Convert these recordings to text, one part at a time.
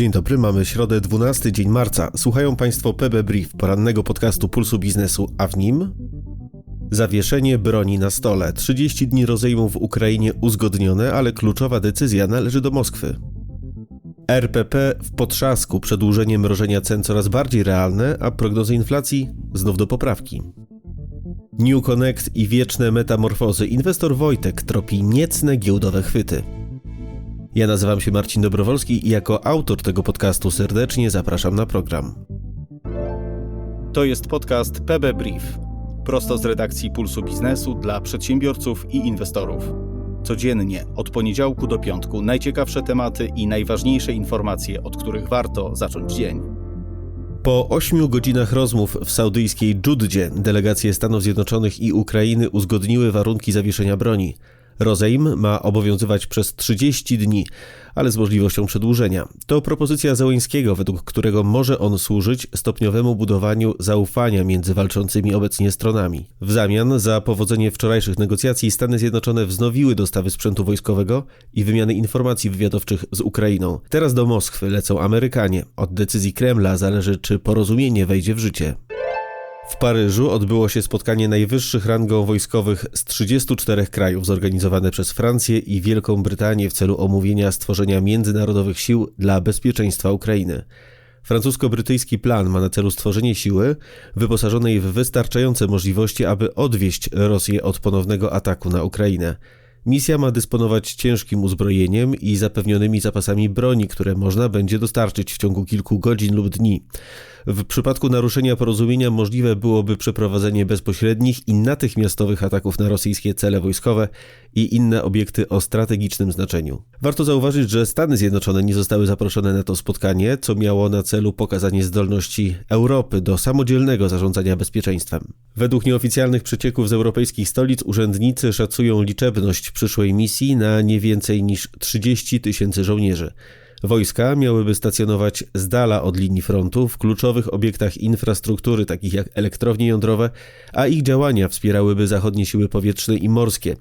Dzień dobry, mamy środę 12 dzień marca. Słuchają Państwo PB Brief, porannego podcastu Pulsu Biznesu, a w nim Zawieszenie broni na stole. 30 dni rozejmu w Ukrainie uzgodnione, ale kluczowa decyzja należy do Moskwy. RPP w potrzasku, przedłużenie mrożenia cen coraz bardziej realne, a prognozy inflacji znów do poprawki. New Connect i wieczne metamorfozy. Inwestor Wojtek tropi niecne giełdowe chwyty. Ja nazywam się Marcin Dobrowolski i jako autor tego podcastu serdecznie zapraszam na program. To jest podcast PB Brief. Prosto z redakcji Pulsu Biznesu dla przedsiębiorców i inwestorów. Codziennie, od poniedziałku do piątku, najciekawsze tematy i najważniejsze informacje, od których warto zacząć dzień. Po ośmiu godzinach rozmów w saudyjskiej Dżuddzie delegacje Stanów Zjednoczonych i Ukrainy uzgodniły warunki zawieszenia broni. Rozejm ma obowiązywać przez 30 dni, ale z możliwością przedłużenia. To propozycja Zełęńskiego, według którego może on służyć stopniowemu budowaniu zaufania między walczącymi obecnie stronami. W zamian za powodzenie wczorajszych negocjacji Stany Zjednoczone wznowiły dostawy sprzętu wojskowego i wymiany informacji wywiadowczych z Ukrainą. Teraz do Moskwy lecą Amerykanie. Od decyzji Kremla zależy, czy porozumienie wejdzie w życie. W Paryżu odbyło się spotkanie najwyższych rangą wojskowych z 34 krajów zorganizowane przez Francję i Wielką Brytanię w celu omówienia stworzenia międzynarodowych sił dla bezpieczeństwa Ukrainy. Francusko-brytyjski plan ma na celu stworzenie siły wyposażonej w wystarczające możliwości, aby odwieść Rosję od ponownego ataku na Ukrainę. Misja ma dysponować ciężkim uzbrojeniem i zapewnionymi zapasami broni, które można będzie dostarczyć w ciągu kilku godzin lub dni. W przypadku naruszenia porozumienia możliwe byłoby przeprowadzenie bezpośrednich i natychmiastowych ataków na rosyjskie cele wojskowe i inne obiekty o strategicznym znaczeniu. Warto zauważyć, że Stany Zjednoczone nie zostały zaproszone na to spotkanie, co miało na celu pokazanie zdolności Europy do samodzielnego zarządzania bezpieczeństwem. Według nieoficjalnych przecieków z europejskich stolic urzędnicy szacują liczebność przyszłej misji na nie więcej niż 30 tysięcy żołnierzy. Wojska miałyby stacjonować z dala od linii frontu w kluczowych obiektach infrastruktury, takich jak elektrownie jądrowe, a ich działania wspierałyby zachodnie siły powietrzne i morskie.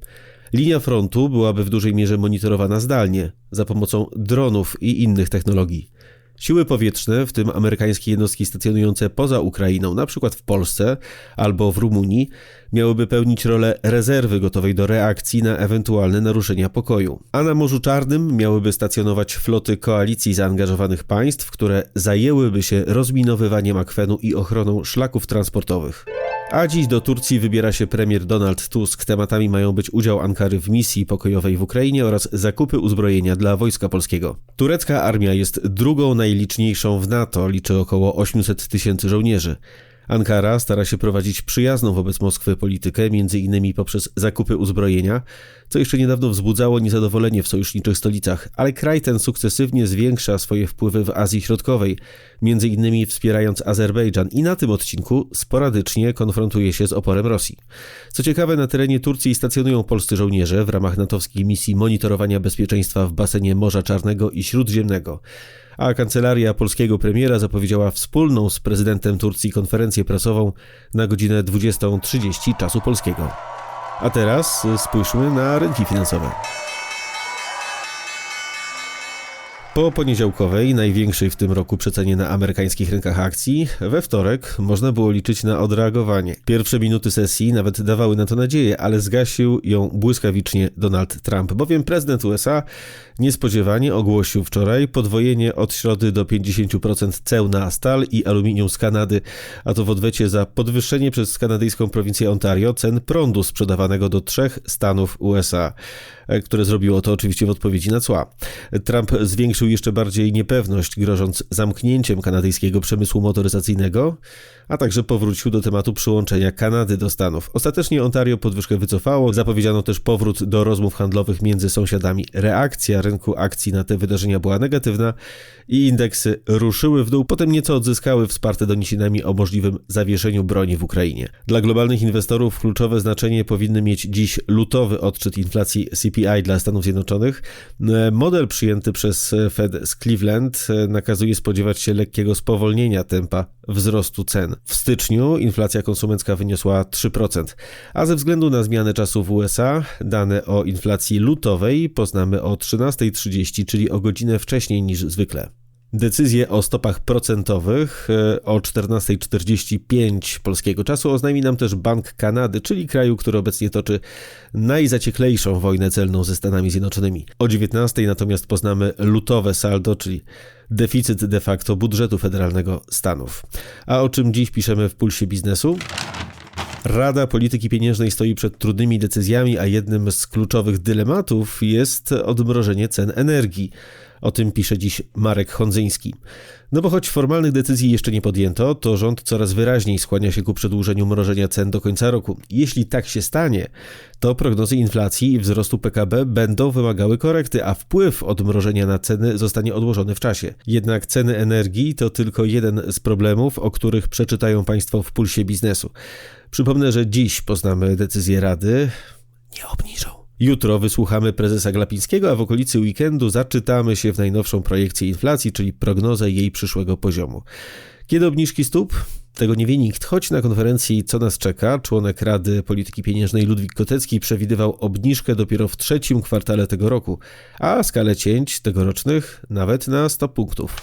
Linia frontu byłaby w dużej mierze monitorowana zdalnie za pomocą dronów i innych technologii. Siły powietrzne, w tym amerykańskie jednostki stacjonujące poza Ukrainą, przykład w Polsce albo w Rumunii, miałyby pełnić rolę rezerwy gotowej do reakcji na ewentualne naruszenia pokoju. A na Morzu Czarnym miałyby stacjonować floty koalicji zaangażowanych państw, które zajęłyby się rozminowywaniem akwenu i ochroną szlaków transportowych. A dziś do Turcji wybiera się premier Donald Tusk. Tematami mają być udział Ankary w misji pokojowej w Ukrainie oraz zakupy uzbrojenia dla wojska polskiego. Turecka armia jest drugą najliczniejszą w NATO, liczy około 800 tysięcy żołnierzy. Ankara stara się prowadzić przyjazną wobec Moskwy politykę, między innymi poprzez zakupy uzbrojenia, co jeszcze niedawno wzbudzało niezadowolenie w sojuszniczych stolicach, ale kraj ten sukcesywnie zwiększa swoje wpływy w Azji Środkowej, między innymi wspierając Azerbejdżan i na tym odcinku sporadycznie konfrontuje się z oporem Rosji. Co ciekawe, na terenie Turcji stacjonują polscy żołnierze w ramach natowskiej misji monitorowania bezpieczeństwa w basenie Morza Czarnego i Śródziemnego a kancelaria polskiego premiera zapowiedziała wspólną z prezydentem Turcji konferencję prasową na godzinę 20.30 czasu polskiego. A teraz spójrzmy na rynki finansowe. Po poniedziałkowej, największej w tym roku przecenie na amerykańskich rynkach akcji, we wtorek można było liczyć na odreagowanie. Pierwsze minuty sesji nawet dawały na to nadzieję, ale zgasił ją błyskawicznie Donald Trump, bowiem prezydent USA niespodziewanie ogłosił wczoraj podwojenie od środy do 50% ceł na stal i aluminium z Kanady, a to w odwecie za podwyższenie przez kanadyjską prowincję Ontario cen prądu sprzedawanego do trzech stanów USA. E, które zrobiło to oczywiście w odpowiedzi na cła. Trump zwiększył jeszcze bardziej niepewność, grożąc zamknięciem kanadyjskiego przemysłu motoryzacyjnego, a także powrócił do tematu przyłączenia Kanady do Stanów. Ostatecznie Ontario podwyżkę wycofało, zapowiedziano też powrót do rozmów handlowych między sąsiadami. Reakcja rynku akcji na te wydarzenia była negatywna i indeksy ruszyły w dół, potem nieco odzyskały wsparte doniesieniami o możliwym zawieszeniu broni w Ukrainie. Dla globalnych inwestorów kluczowe znaczenie powinny mieć dziś lutowy odczyt inflacji CPI dla Stanów Zjednoczonych. Model przyjęty przez Fed z Cleveland nakazuje spodziewać się lekkiego spowolnienia tempa wzrostu cen. W styczniu inflacja konsumencka wyniosła 3%, a ze względu na zmianę czasu w USA dane o inflacji lutowej poznamy o 13.30, czyli o godzinę wcześniej niż zwykle. Decyzję o stopach procentowych e, o 14.45 polskiego czasu oznajmi nam też Bank Kanady, czyli kraju, który obecnie toczy najzacieklejszą wojnę celną ze Stanami Zjednoczonymi. O 19.00 natomiast poznamy lutowe saldo, czyli deficyt de facto budżetu federalnego Stanów. A o czym dziś piszemy w Pulsie Biznesu? Rada Polityki Pieniężnej stoi przed trudnymi decyzjami, a jednym z kluczowych dylematów jest odmrożenie cen energii. O tym pisze dziś Marek Hondzyński. No bo choć formalnych decyzji jeszcze nie podjęto, to rząd coraz wyraźniej skłania się ku przedłużeniu mrożenia cen do końca roku. Jeśli tak się stanie, to prognozy inflacji i wzrostu PKB będą wymagały korekty, a wpływ odmrożenia na ceny zostanie odłożony w czasie. Jednak ceny energii to tylko jeden z problemów, o których przeczytają Państwo w pulsie biznesu. Przypomnę, że dziś poznamy decyzję Rady. Nie obniżą. Jutro wysłuchamy prezesa Glapińskiego, a w okolicy weekendu zaczytamy się w najnowszą projekcję inflacji, czyli prognozę jej przyszłego poziomu. Kiedy obniżki stóp? Tego nie wie nikt, choć na konferencji Co nas czeka, członek Rady Polityki Pieniężnej Ludwik Kotecki przewidywał obniżkę dopiero w trzecim kwartale tego roku, a skalę cięć tegorocznych nawet na 100 punktów.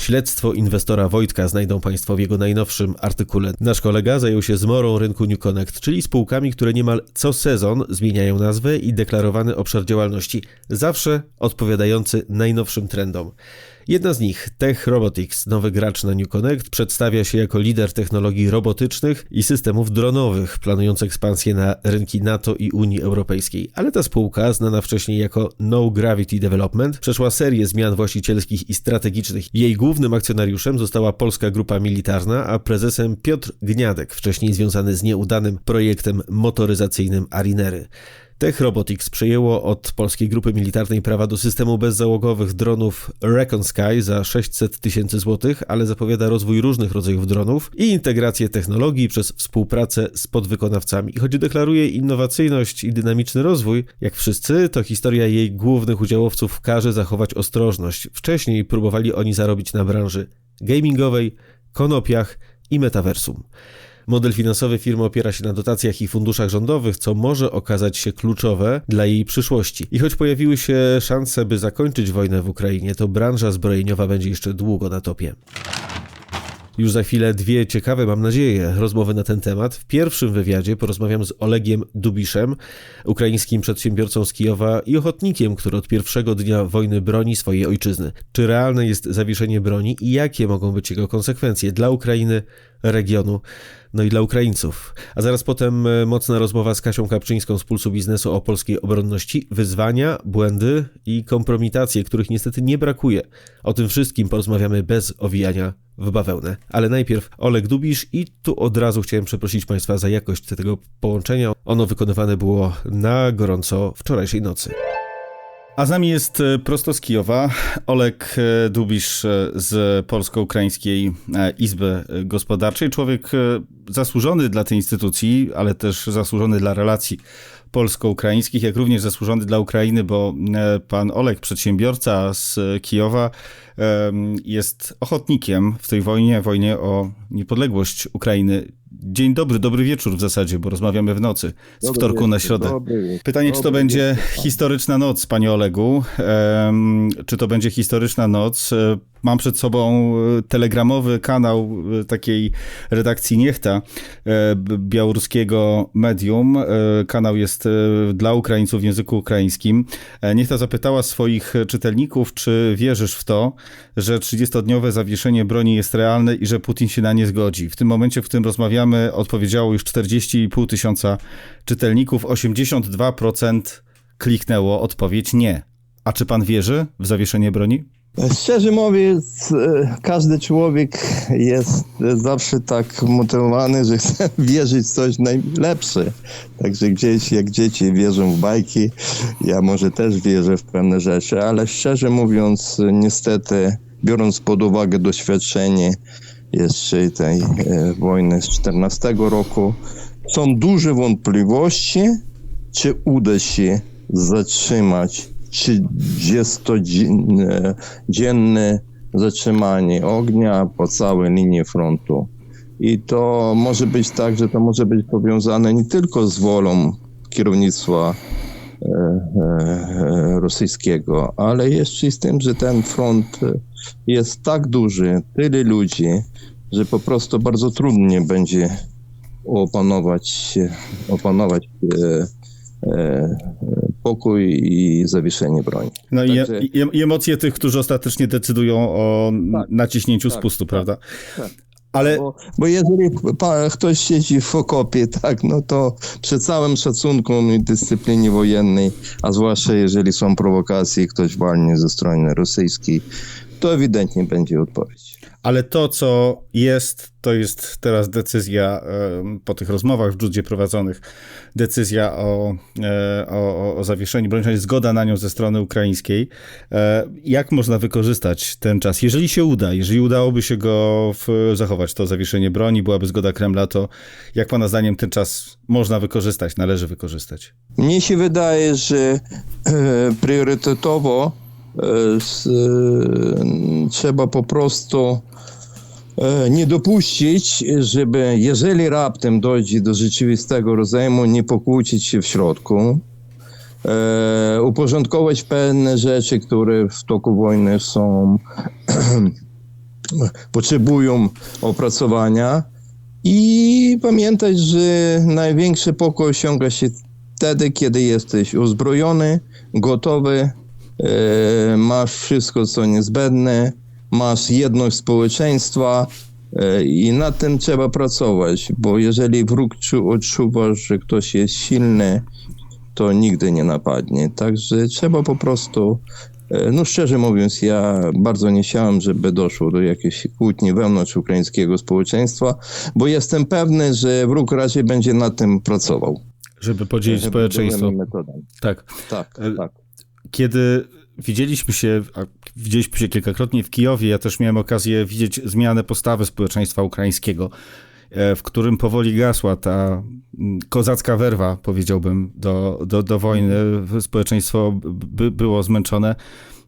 Śledztwo inwestora Wojtka znajdą Państwo w jego najnowszym artykule. Nasz kolega zajął się zmorą rynku New Connect, czyli spółkami, które niemal co sezon zmieniają nazwę i deklarowany obszar działalności, zawsze odpowiadający najnowszym trendom. Jedna z nich, Tech Robotics, nowy gracz na New Connect, przedstawia się jako lider technologii robotycznych i systemów dronowych, planując ekspansję na rynki NATO i Unii Europejskiej. Ale ta spółka, znana wcześniej jako No Gravity Development, przeszła serię zmian właścicielskich i strategicznych. Jej głównym akcjonariuszem została polska grupa militarna, a prezesem Piotr Gniadek, wcześniej związany z nieudanym projektem motoryzacyjnym Arinery. Tech Robotics przejęło od polskiej grupy militarnej prawa do systemu bezzałogowych dronów Recon Sky za 600 tysięcy złotych, ale zapowiada rozwój różnych rodzajów dronów i integrację technologii przez współpracę z podwykonawcami. I choć deklaruje innowacyjność i dynamiczny rozwój, jak wszyscy, to historia jej głównych udziałowców każe zachować ostrożność. Wcześniej próbowali oni zarobić na branży gamingowej, konopiach i metaversum. Model finansowy firmy opiera się na dotacjach i funduszach rządowych, co może okazać się kluczowe dla jej przyszłości. I choć pojawiły się szanse, by zakończyć wojnę w Ukrainie, to branża zbrojeniowa będzie jeszcze długo na topie. Już za chwilę dwie ciekawe, mam nadzieję, rozmowy na ten temat. W pierwszym wywiadzie porozmawiam z Olegiem Dubiszem, ukraińskim przedsiębiorcą z Kijowa i ochotnikiem, który od pierwszego dnia wojny broni swojej ojczyzny. Czy realne jest zawieszenie broni i jakie mogą być jego konsekwencje dla Ukrainy, regionu, no i dla Ukraińców. A zaraz potem e, mocna rozmowa z Kasią Kapczyńską z Pulsu Biznesu o polskiej obronności, wyzwania, błędy i kompromitacje, których niestety nie brakuje. O tym wszystkim porozmawiamy bez owijania w bawełnę. Ale najpierw Oleg Dubisz i tu od razu chciałem przeprosić Państwa za jakość tego połączenia. Ono wykonywane było na gorąco wczorajszej nocy. A z nami jest e, prosto z Kijowa Olek e, Dubisz e, z Polsko-Ukraińskiej Izby Gospodarczej. Człowiek zasłużony dla tej instytucji, ale też zasłużony dla relacji polsko-ukraińskich, jak również zasłużony dla Ukrainy, bo pan Olek, przedsiębiorca z Kijowa, jest ochotnikiem w tej wojnie, wojnie o niepodległość Ukrainy. Dzień dobry, dobry wieczór w zasadzie, bo rozmawiamy w nocy, z Dobry wtorku na wieczór, środę. dobry, Pytanie, czy to będzie wieczór. historyczna noc, panie Olegu? Em, czy to będzie historyczna noc? E, Mam przed sobą e, telegramowy kanał e, takiej redakcji Niechta, białoruskiego medium. Kanał jest dla Ukraińców w języku ukraińskim. Niechta zapytała swoich czytelników, czy wierzysz w to, że 30-dniowe zawieszenie broni jest realne i że Putin się na nie zgodzi. W tym momencie, w którym rozmawiamy, odpowiedziało już 40,5 tysiąca czytelników, 82% kliknęło odpowiedź nie. A czy pan wierzy w zawieszenie broni? Szczerze mówiąc, e, każdy człowiek jest zawsze tak motywowany, że chce wierzyć w coś najlepsze. Także gdzieś jak dzieci wierzą w bajki, ja może też wierzę w pewne rzeczy, ale szczerze mówiąc, niestety, biorąc pod uwagę doświadczenie jeszcze tej e, wojny z 14 roku, są duże wątpliwości, czy uda się zatrzymać 30-dzienne zatrzymanie ognia po całej linii frontu. I to może być tak, że to może być powiązane nie tylko z wolą kierownictwa rosyjskiego, ale jeszcze z tym, że ten front jest tak duży, tyle ludzi, że po prostu bardzo trudnie będzie opanować, opanować e, e, pokój i zawieszenie broni. No i, Także- i, i emocje tych, którzy ostatecznie decydują o Tak. naciśnięciu Tak, spustu, tak, prawda? Ale Bo, bo jeżeli ktoś siedzi w okopie, tak, no to przy całym szacunku i dyscyplinie wojennej, a zwłaszcza jeżeli są prowokacje i ktoś walnie ze strony rosyjskiej, to ewidentnie będzie odpowiedź. Ale to, co jest, to jest teraz decyzja po tych rozmowach w Dżudzie prowadzonych, decyzja o, e, o, o zawieszeniu broni, zgoda na nią ze strony ukraińskiej. E, Jak można wykorzystać ten czas? Jeżeli się uda, jeżeli udałoby się go w, zachować, to zawieszenie broni, byłaby zgoda Kremla, to jak pana zdaniem ten czas można wykorzystać, należy wykorzystać? Mnie się wydaje, że e, priorytetowo trzeba po prostu e, nie dopuścić, żeby jeżeli raptem dojdzie do rzeczywistego rozejmu, nie pokłócić się w środku, e, uporządkować pewne rzeczy, które w toku wojny są potrzebują opracowania. I pamiętać, że największy pokój osiąga się wtedy, kiedy jesteś uzbrojony, gotowy, e, masz wszystko, co niezbędne, masz jedność społeczeństwa e, i nad tym trzeba pracować, bo jeżeli wróg czu- odczuwa, że ktoś jest silny, to nigdy nie napadnie. Także trzeba po prostu, e, no szczerze mówiąc, ja bardzo nie chciałem, żeby doszło do jakiejś kłótni wewnątrz ukraińskiego społeczeństwa, bo jestem pewny, że wróg raczej będzie nad tym pracował. Żeby podzielić społeczeństwo. Byłymi metodami. Tak. Tak, E, tak. Kiedy widzieliśmy się, widzieliśmy się kilkakrotnie w Kijowie, ja też miałem okazję widzieć zmianę postawy społeczeństwa ukraińskiego, e, w którym powoli gasła ta mm, kozacka werwa, powiedziałbym, do, do, do wojny. Społeczeństwo by, było zmęczone.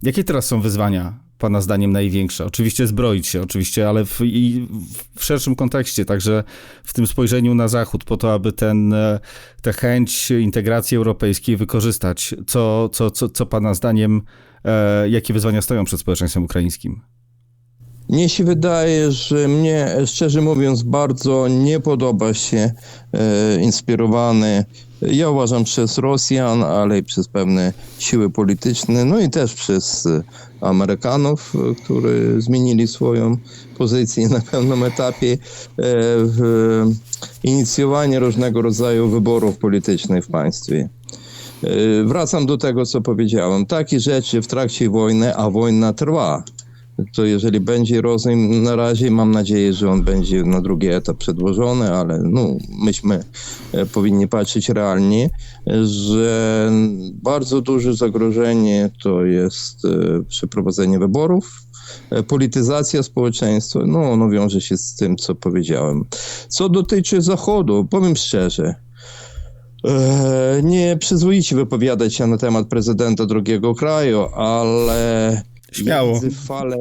Jakie teraz są wyzwania, pana zdaniem, największe? Oczywiście zbroić się, oczywiście, ale w, i w szerszym kontekście, także w tym spojrzeniu na Zachód, po to, aby ten, e, tę chęć integracji europejskiej wykorzystać. Co, co, co, co pana zdaniem, e, jakie wyzwania stoją przed społeczeństwem ukraińskim? Mnie się wydaje, że mnie, szczerze mówiąc, bardzo nie podoba się e, inspirowany, ja uważam, przez Rosjan, ale i przez pewne siły polityczne, no i też przez e, Amerykanów, e, którzy zmienili swoją pozycję na pewnym etapie e, w inicjowanie różnego rodzaju wyborów politycznych w państwie. Wracam do tego, co powiedziałem. Takie rzeczy w trakcie wojny, a wojna trwa to jeżeli będzie rozejm, na razie mam nadzieję, że on będzie na drugi etap przedłożony, ale no, myśmy e, powinni patrzeć realnie, że bardzo duże zagrożenie to jest e, przeprowadzenie wyborów, e, polityzacja społeczeństwa, no ono wiąże się z tym, co powiedziałem. Co dotyczy Zachodu, powiem szczerze, nie przyzwoicie wypowiadać się na temat prezydenta drugiego kraju, ale Śmiało. Widzę falę.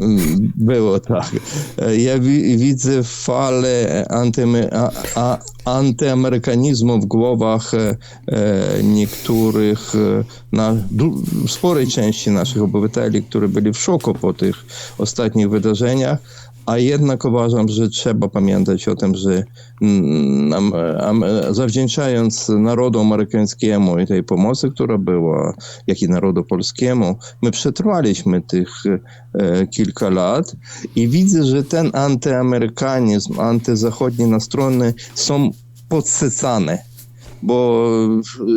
Mm, Było tak. E, Ja wi- widzę falę antymy, a, a, antyamerykanizmu w głowach e, e, niektórych, e, na, du, sporej części naszych obywateli, którzy byli w szoku po tych ostatnich wydarzeniach. A jednak uważam, że trzeba pamiętać o tym, że mm, am, zawdzięczając narodu amerykańskiemu i tej pomocy, która była, jak i narodu polskiemu, my przetrwaliśmy tych e, kilka lat i widzę, że ten antyamerykanizm, antyzachodnie nastrojone są podsycane. Bo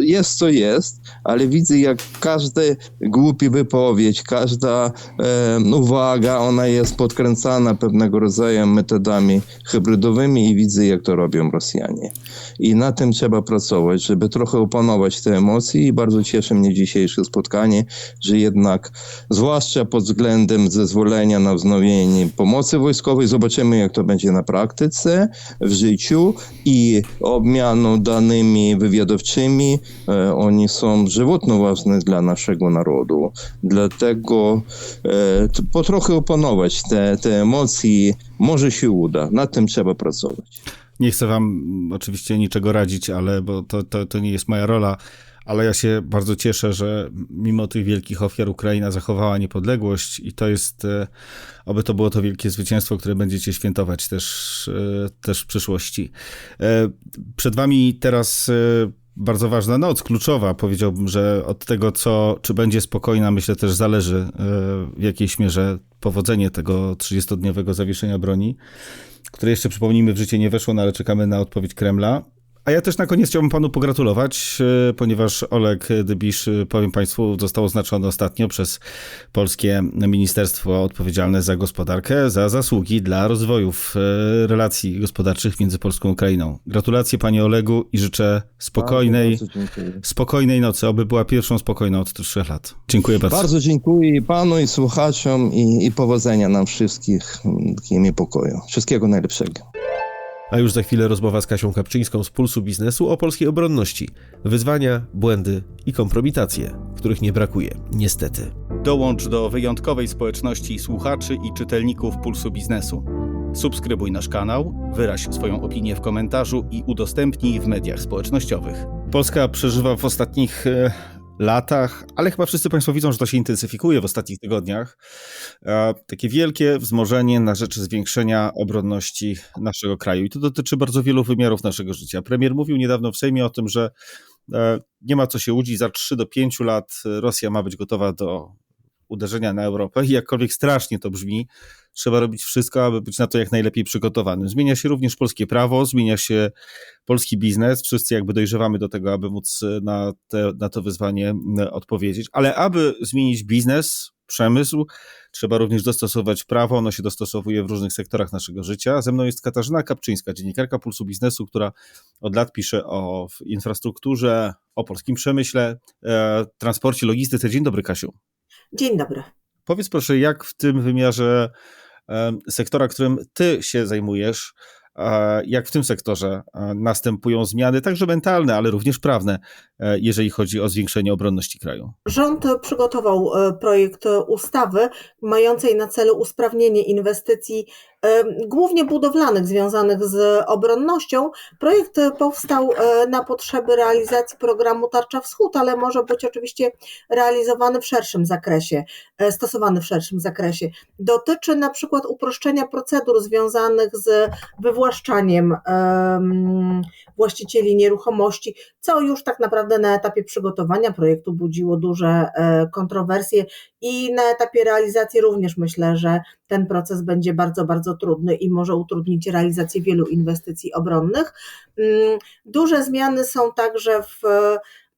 jest co jest, ale widzę, jak każda głupia wypowiedź, każda e, uwaga, ona jest podkręcana pewnego rodzaju metodami hybrydowymi i widzę, jak to robią Rosjanie. I na tym trzeba pracować, żeby trochę opanować te emocje i bardzo cieszy mnie dzisiejsze spotkanie, że jednak, zwłaszcza pod względem zezwolenia na wznowienie pomocy wojskowej, zobaczymy, jak to będzie na praktyce, w życiu i obmianu danymi wywiadowczymi. E, oni są żywotno ważne dla naszego narodu. Dlatego e, po trochę opanować te, te emocje, może się uda. Nad tym trzeba pracować. Nie chcę wam mm, oczywiście niczego radzić, ale bo to, to, to nie jest moja rola, ale ja się bardzo cieszę, że mimo tych wielkich ofiar Ukraina zachowała niepodległość i to jest, e, oby to było to wielkie zwycięstwo, które będziecie świętować też, e, też w przyszłości. E, przed wami teraz bardzo ważna noc, kluczowa. Powiedziałbym, że od tego, co, czy będzie spokojna, myślę też zależy w jakiejś mierze powodzenie tego 30-dniowego zawieszenia broni, które jeszcze przypomnijmy w życie nie weszło, no ale czekamy na odpowiedź Kremla. A ja też na koniec chciałbym panu pogratulować, e, ponieważ Oleg Dybisz, e, powiem państwu, został oznaczony ostatnio przez polskie ministerstwo odpowiedzialne za gospodarkę, za zasługi dla rozwojów e, relacji gospodarczych między Polską a Ukrainą. Gratulacje panie Olegu i życzę spokojnej, Bardzo, spokojnej nocy, aby była pierwszą spokojną od trzech lat. Dziękuję bardzo. Bardzo dziękuję i panu, i słuchaczom, i, i powodzenia nam wszystkich, takim pokoju. Wszystkiego najlepszego. A już za chwilę rozmowa z Kasią Kapczyńską z Pulsu Biznesu o polskiej obronności. Wyzwania, błędy i kompromitacje, których nie brakuje, niestety. Dołącz do wyjątkowej społeczności słuchaczy i czytelników Pulsu Biznesu. Subskrybuj nasz kanał, wyraź swoją opinię w komentarzu i udostępnij w mediach społecznościowych. Polska przeżywa w ostatnich e, latach, ale chyba wszyscy Państwo widzą, że to się intensyfikuje w ostatnich tygodniach. E, takie wielkie wzmożenie na rzecz zwiększenia obronności naszego kraju. I to dotyczy bardzo wielu wymiarów naszego życia. Premier mówił niedawno w Sejmie o tym, że e, nie ma co się łudzić, za 3 do 5 lat Rosja ma być gotowa do uderzenia na Europę i jakkolwiek strasznie to brzmi, trzeba robić wszystko, aby być na to jak najlepiej przygotowanym. Zmienia się również polskie prawo, zmienia się polski biznes, wszyscy jakby dojrzewamy do tego, aby móc na, te, na to wyzwanie odpowiedzieć, ale aby zmienić biznes, przemysł, trzeba również dostosować prawo, ono się dostosowuje w różnych sektorach naszego życia. Ze mną jest Katarzyna Kapczyńska, dziennikarka Pulsu Biznesu, która od lat pisze o infrastrukturze, o polskim przemyśle, e, transporcie, logistyce. Dzień dobry Kasiu. Dzień dobry. Powiedz proszę, jak w tym wymiarze sektora, którym ty się zajmujesz, jak w tym sektorze następują zmiany, także mentalne, ale również prawne, e, jeżeli chodzi o zwiększenie obronności kraju? Rząd przygotował e, projekt ustawy mającej na celu usprawnienie inwestycji głównie budowlanych związanych z obronnością. Projekt powstał e, na potrzeby realizacji programu Tarcza Wschód, ale może być oczywiście realizowany w szerszym zakresie, e, stosowany w szerszym zakresie. Dotyczy na przykład uproszczenia procedur związanych z wywłaszczaniem właścicieli nieruchomości, co już tak naprawdę na etapie przygotowania projektu budziło duże e, kontrowersje i na etapie realizacji również myślę, że ten proces będzie bardzo, bardzo trudny i może utrudnić realizację wielu inwestycji obronnych. Mm, duże zmiany są także w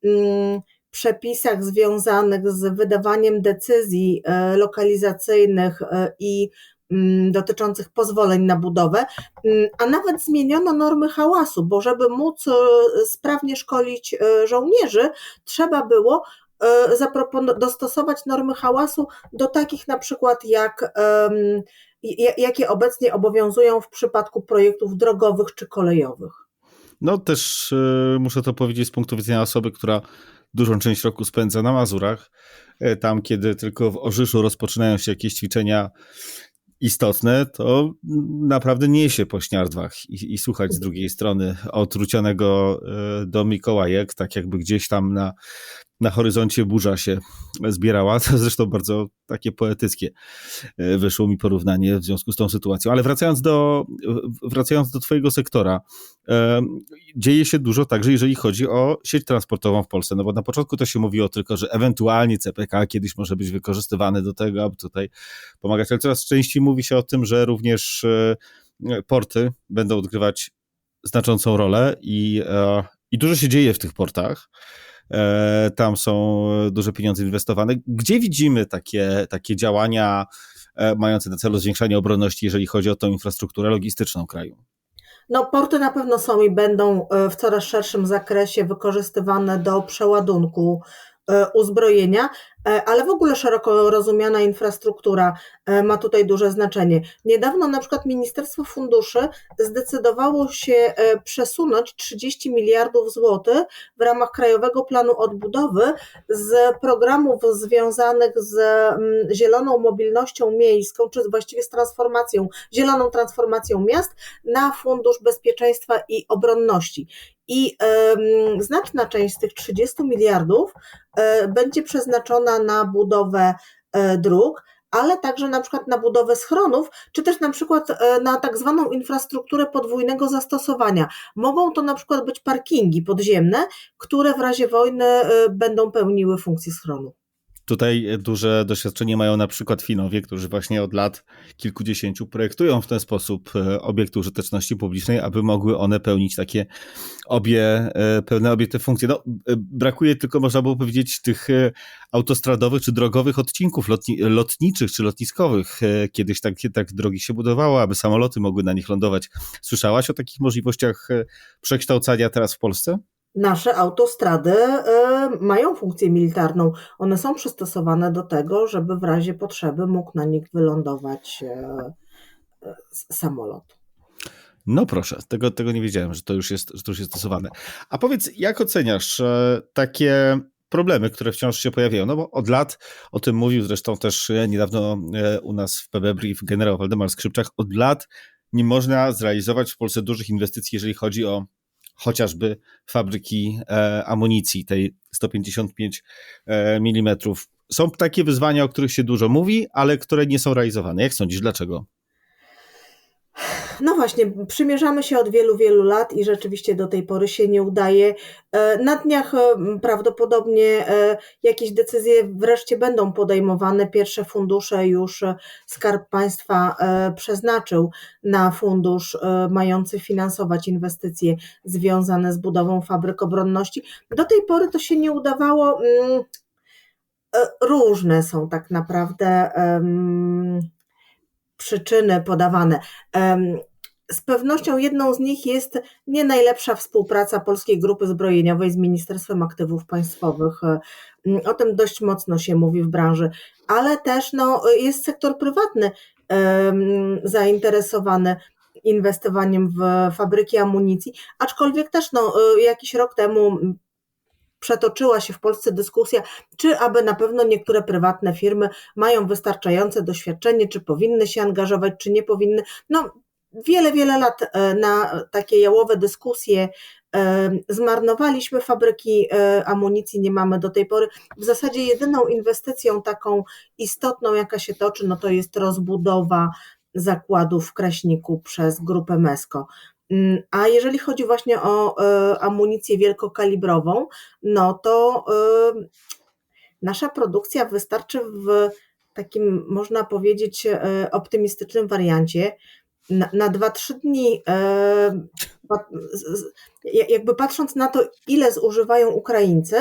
mm, przepisach związanych z wydawaniem decyzji e, lokalizacyjnych e, i mm, dotyczących pozwoleń na budowę, a nawet zmieniono normy hałasu, bo żeby móc e, sprawnie szkolić żołnierzy, trzeba było dostosować normy hałasu do takich na przykład jak jakie obecnie obowiązują w przypadku projektów drogowych czy kolejowych. No też e, muszę to powiedzieć z punktu widzenia osoby, która dużą część roku spędza na Mazurach, e, tam kiedy tylko w Orzyszu rozpoczynają się jakieś ćwiczenia istotne, to naprawdę niesie po śniardwach i, i słuchać z drugiej strony otrucionego do Mikołajek, tak jakby gdzieś tam na na horyzoncie burza się zbierała. To zresztą bardzo takie poetyckie e, wyszło mi porównanie w związku z tą sytuacją. Ale wracając do, wracając do Twojego sektora, e, dzieje się dużo także, jeżeli chodzi o sieć transportową w Polsce. No bo na początku to się mówiło tylko, że ewentualnie CPK kiedyś może być wykorzystywane do tego, aby tutaj pomagać, ale coraz częściej mówi się o tym, że również e, porty będą odgrywać znaczącą rolę i, i dużo się dzieje w tych portach. E, tam są duże pieniądze inwestowane. Gdzie widzimy takie, takie działania e, mające na celu zwiększanie obronności, jeżeli chodzi o tą infrastrukturę logistyczną kraju? No, porty na pewno są i będą e, w coraz szerszym zakresie wykorzystywane do przeładunku uzbrojenia, e, ale w ogóle szeroko rozumiana infrastruktura e, ma tutaj duże znaczenie. Niedawno na przykład Ministerstwo Funduszy zdecydowało się e, przesunąć 30 miliardów złotych w ramach Krajowego Planu Odbudowy z programów związanych z mm, zieloną mobilnością miejską, czy właściwie z transformacją, zieloną transformacją miast na Fundusz Bezpieczeństwa i Obronności. I znaczna część z tych 30 miliardów e, będzie przeznaczona na budowę e, dróg, ale także na przykład na budowę schronów, czy też na przykład e, na tak zwaną infrastrukturę podwójnego zastosowania. Mogą to na przykład być parkingi podziemne, które w razie wojny e, będą pełniły funkcję schronu. Tutaj duże doświadczenie mają na przykład Finowie, którzy właśnie od lat kilkudziesięciu projektują w ten sposób e, obiekty użyteczności publicznej, aby mogły one pełnić takie obie, e, pełne obie te funkcje. No, e, brakuje tylko, można było powiedzieć, tych autostradowych czy drogowych odcinków lotni, lotniczych czy lotniskowych. Kiedyś tak, tak drogi się budowało, aby samoloty mogły na nich lądować. Słyszałaś o takich możliwościach przekształcania teraz w Polsce? Nasze autostrady mają funkcję militarną. One są przystosowane do tego, żeby w razie potrzeby mógł na nich wylądować e, samolot. No proszę, tego, tego nie wiedziałem, że to już jest, że to już jest stosowane. A powiedz, jak oceniasz e, takie problemy, które wciąż się pojawiają? No bo od lat, o tym mówił zresztą też e, niedawno u nas w PB Brief generał Waldemar Skrzypczak, od lat nie można zrealizować w Polsce dużych inwestycji, jeżeli chodzi o chociażby fabryki e, amunicji, tej 155 e, mm. Są takie wyzwania, o których się dużo mówi, ale które nie są realizowane. Jak sądzisz, dlaczego? No właśnie, przymierzamy się od wielu, wielu lat i rzeczywiście do tej pory się nie udaje. E, Na dniach e, prawdopodobnie e, jakieś decyzje wreszcie będą podejmowane. Pierwsze fundusze już Skarb Państwa przeznaczył na fundusz mający finansować inwestycje związane z budową fabryk obronności. Do tej pory to się nie udawało. mm, Różne są tak naprawdę przyczyny podawane. Z pewnością jedną z nich jest nie najlepsza współpraca Polskiej Grupy Zbrojeniowej z Ministerstwem Aktywów Państwowych. O tym dość mocno się mówi w branży, ale też no, jest sektor prywatny zainteresowany inwestowaniem w fabryki amunicji, aczkolwiek też no, e, jakiś rok temu przetoczyła się w Polsce dyskusja, czy aby na pewno niektóre prywatne firmy mają wystarczające doświadczenie, czy powinny się angażować, czy nie powinny. No, wiele, wiele lat e, na takie jałowe dyskusje e, zmarnowaliśmy. Fabryki e, amunicji nie mamy do tej pory. W zasadzie jedyną inwestycją taką istotną, jaka się toczy, no to jest rozbudowa zakładów w Kraśniku przez grupę MESCO. Mm, A jeżeli chodzi właśnie o e, amunicję wielkokalibrową, no to e, nasza produkcja wystarczy w takim, można powiedzieć, e, optymistycznym wariancie na, na 2-3 dni. Jakby patrząc na to, ile zużywają Ukraińcy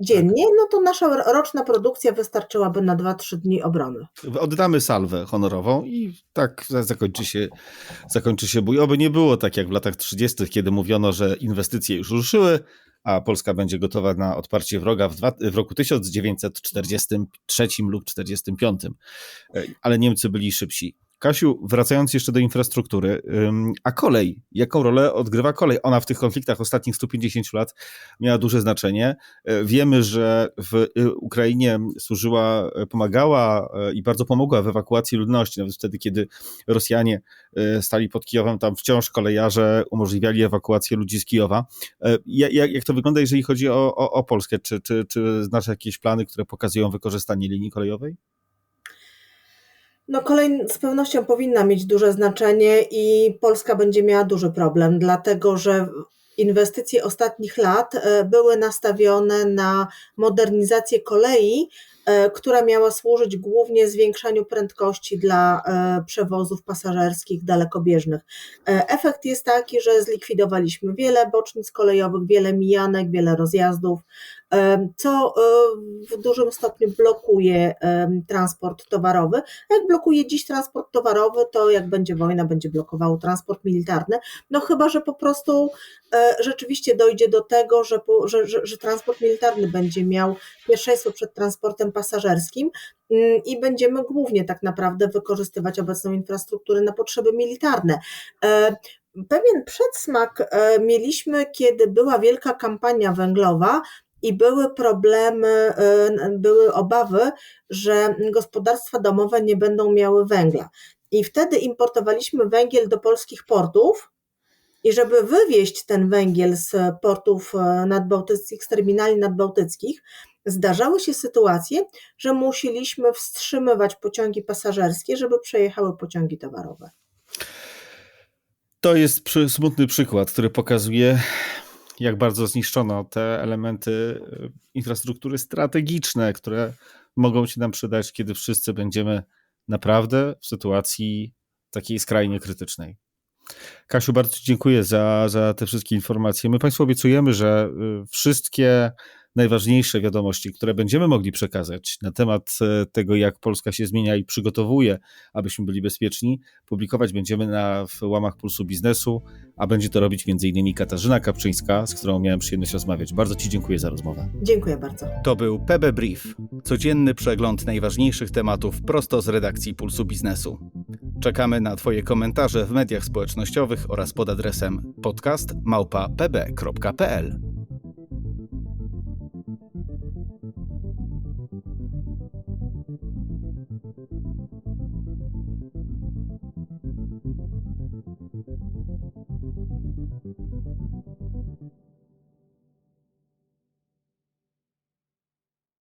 dziennie, no to nasza roczna produkcja wystarczyłaby na 2-3 dni obrony. Oddamy salwę honorową i tak za- zakończy się, zakończy się bój. Oby nie było tak jak w latach 30., kiedy mówiono, że inwestycje już ruszyły, a Polska będzie gotowa na odparcie wroga w, dwa, w roku 1943 lub 1945. E, Ale Niemcy byli szybsi. Kasiu, wracając jeszcze do infrastruktury, a kolej, jaką rolę odgrywa kolej? Ona w tych konfliktach ostatnich 150 lat miała duże znaczenie. E, Wiemy, że w y, Ukrainie służyła, e, pomagała e, i bardzo pomogła w ewakuacji ludności, nawet wtedy, kiedy Rosjanie stali pod Kijowem, tam wciąż kolejarze umożliwiali ewakuację ludzi z Kijowa. Ja- Jak, jak to wygląda, jeżeli chodzi o, o, o Polskę? Czy, czy, czy znasz jakieś plany, które pokazują wykorzystanie linii kolejowej? No kolej z pewnością powinna mieć duże znaczenie i Polska będzie miała duży problem, dlatego że inwestycje ostatnich lat e, były nastawione na modernizację kolei która miała służyć głównie zwiększaniu prędkości dla e, przewozów pasażerskich dalekobieżnych. E, Efekt jest taki, że zlikwidowaliśmy wiele bocznic kolejowych, wiele mijanek, wiele rozjazdów, e, co e, w dużym stopniu blokuje e, transport towarowy. A Jak blokuje dziś transport towarowy, to jak będzie wojna, będzie blokowało transport militarny. No chyba, że po prostu e, rzeczywiście dojdzie do tego, że, że, że, że transport militarny będzie miał pierwszeństwo przed transportem pasażerskim mm, i będziemy głównie tak naprawdę wykorzystywać obecną infrastrukturę na potrzeby militarne. E, Pewien przedsmak e, mieliśmy, kiedy była wielka kampania węglowa i były problemy, e, były obawy, że gospodarstwa domowe nie będą miały węgla. I wtedy importowaliśmy węgiel do polskich portów. I żeby wywieźć ten węgiel z portów nadbałtyckich, z terminali nadbałtyckich, zdarzały się sytuacje, że musieliśmy wstrzymywać pociągi pasażerskie, żeby przejechały pociągi towarowe. To jest smutny przykład, który pokazuje, jak bardzo zniszczono te elementy y, infrastruktury strategiczne, które mogą się nam przydać, kiedy wszyscy będziemy naprawdę w sytuacji takiej skrajnie krytycznej. Kasiu, bardzo dziękuję za, za te wszystkie informacje. My Państwu obiecujemy, że y, wszystkie najważniejsze wiadomości, które będziemy mogli przekazać na temat e, tego, jak Polska się zmienia i przygotowuje, abyśmy byli bezpieczni, publikować będziemy na w łamach Pulsu Biznesu, a będzie to robić m.in. Katarzyna Kapczyńska, z którą miałem przyjemność rozmawiać. Bardzo Ci dziękuję za rozmowę. Dziękuję bardzo. To był PB Brief, codzienny przegląd najważniejszych tematów prosto z redakcji Pulsu Biznesu. Czekamy na Twoje komentarze w mediach społecznościowych oraz pod adresem podcast małpa pb.pl.